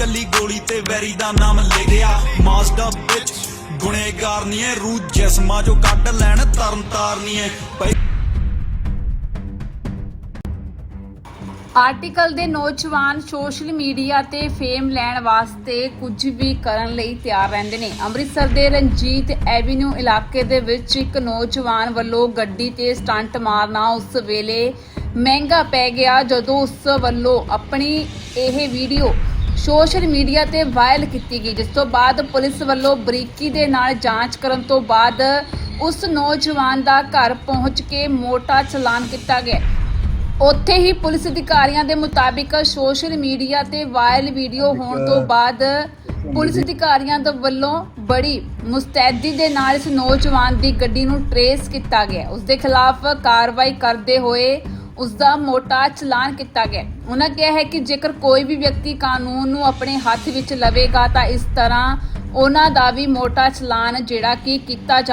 ਕੱਲੀ ਗੋਲੀ ਤੇ ਵੈਰੀ ਦਾ ਨਾਮ ਲਿਖਿਆ ਮਾਸਟਰ ਵਿੱਚ ਗੁਨੇਗਾਰ ਨਹੀਂ ਐ, ਰੂਹ ਜਿਸਮਾਂ ਚੋਂ ਕੱਢ ਲੈਣ ਤਰਨ ਤਾਰਨੀ ਐ। ਆਰਟੀਕਲ ਦੇ ਨੌਜਵਾਨ ਸੋਸ਼ਲ ਮੀਡੀਆ ਤੇ ਫੇਮ ਲੈਣ ਵਾਸਤੇ ਕੁਝ ਵੀ ਕਰਨ ਲਈ ਤਿਆਰ ਰਹਿੰਦੇ ਨੇ। ਅੰਮ੍ਰਿਤਸਰ ਦੇ ਰਣਜੀਤ ਐਵੀਨਿਊ ਇਲਾਕੇ ਦੇ ਵਿੱਚ ਇੱਕ ਨੌਜਵਾਨ ਵੱਲੋਂ ਗੱਡੀ ਤੇ ਸਟੰਟ ਮਾਰਨਾ ਉਸ ਵੇਲੇ ਮਹਿੰਗਾ ਪੈ ਗਿਆ। ਜਦੋਂ ਉਸ ਵੱਲੋਂ ਆਪਣੀ ਇਹ ਵੀਡੀਓ ਸੋਸ਼ਲ ਮੀਡੀਆ ਤੇ ਵਾਇਰਲ ਕੀਤੀ ਗਈ ਜਿਸ ਤੋਂ ਬਾਅਦ ਪੁਲਿਸ ਵੱਲੋਂ ਬਰੀਕੀ ਦੇ ਨਾਲ ਜਾਂਚ ਕਰਨ ਤੋਂ ਬਾਅਦ ਉਸ ਨੌਜਵਾਨ ਦਾ ਘਰ ਪਹੁੰਚ ਕੇ ਮੋਟਾ ਚਲਾਨ ਕੀਤਾ ਗਿਆ। ਉੱਥੇ ਹੀ ਪੁਲਿਸ ਅਧਿਕਾਰੀਆਂ ਦੇ ਮੁਤਾਬਿਕ ਸੋਸ਼ਲ ਮੀਡੀਆ ਤੇ ਵਾਇਰਲ ਵੀਡੀਓ ਹੋਣ ਤੋਂ ਬਾਅਦ ਪੁਲਿਸ ਅਧਿਕਾਰੀਆਂ ਦੇ ਵੱਲੋਂ ਬੜੀ ਮੁਸਤੈਦੀ ਦੇ ਨਾਲ ਇਸ ਨੌਜਵਾਨ ਦੀ ਗੱਡੀ ਨੂੰ ਟਰੇਸ ਕੀਤਾ ਗਿਆ। ਉਸ ਦੇ ਖਿਲਾਫ ਕਾਰਵਾਈ ਕਰਦੇ ਹੋਏ ਉਸ ਦਾ ਮੋਟਾ ਚਲਾਨ ਕੀਤਾ ਗਿਆ। ਉਹਨਾਂ ਕਿਹਾ ਹੈ ਕਿ ਜੇਕਰ ਕੋਈ ਵੀ ਵਿਅਕਤੀ ਕਾਨੂੰਨ ਨੂੰ ਆਪਣੇ ਹੱਥ ਵਿੱਚ ਲਵੇਗਾ ਤਾਂ ਇਸ ਤਰ੍ਹਾਂ ਉਹਨਾਂ ਦਾ ਵੀ ਮੋਟਾ ਚਲਾਨ ਜਿਹੜਾ ਕਿ ਕੀਤਾ ਜਾ